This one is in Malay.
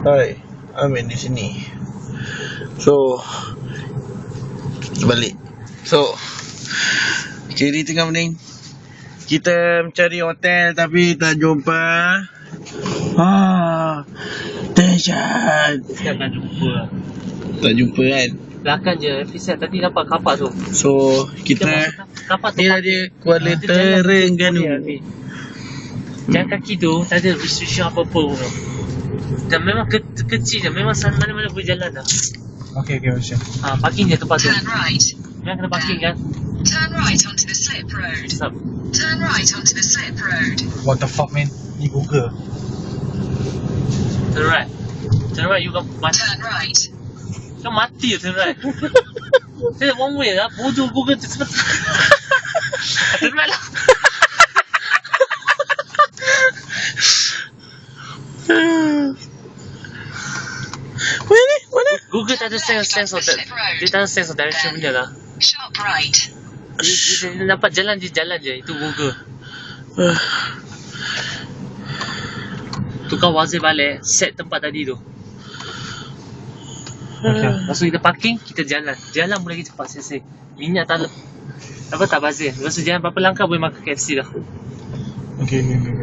Hai, Amin di sini. So, balik. So, Kiri tengah pening. Kita mencari hotel tapi tak jumpa. Ha, dahsyat. Siap nak jumpa. Tak jumpa kan? Belakang je. Fisat tadi nampak kapak tu. So, kita masuk kapak tu. ni dia Kuala Kita jalan Terengganu. Jalan kaki tu tak ada restriction apa-apa pun. Dan memang ke kecil je. Memang sana mana-mana boleh jalan dah. Okay, okay, Masya. Ha, parking je tempat tu. Turn right. Memang kena parking kan? Turn right onto the slip road. Sab. Turn right onto the slip road. What the fuck, man? Ni Google. Turn right. Turn right you kan mati. Turn right. Kan mati je turn right. Saya one way lah. Bodoh Google tu turn right lah. Mana? Mana? Google tak ada sense sense of that. Dia tak ada sense of direction punya lah. Sharp right. Dia, dia, dia nampak jalan je jalan je. Itu Google. Tukar wazir balik. Set tempat tadi tu. Okay. Lepas tu kita parking, kita jalan. Jalan pun lagi cepat sesi. Minyak tak apa tak bazir. Lepas tu jalan berapa langkah boleh makan KFC dah. Okay, okay. okay.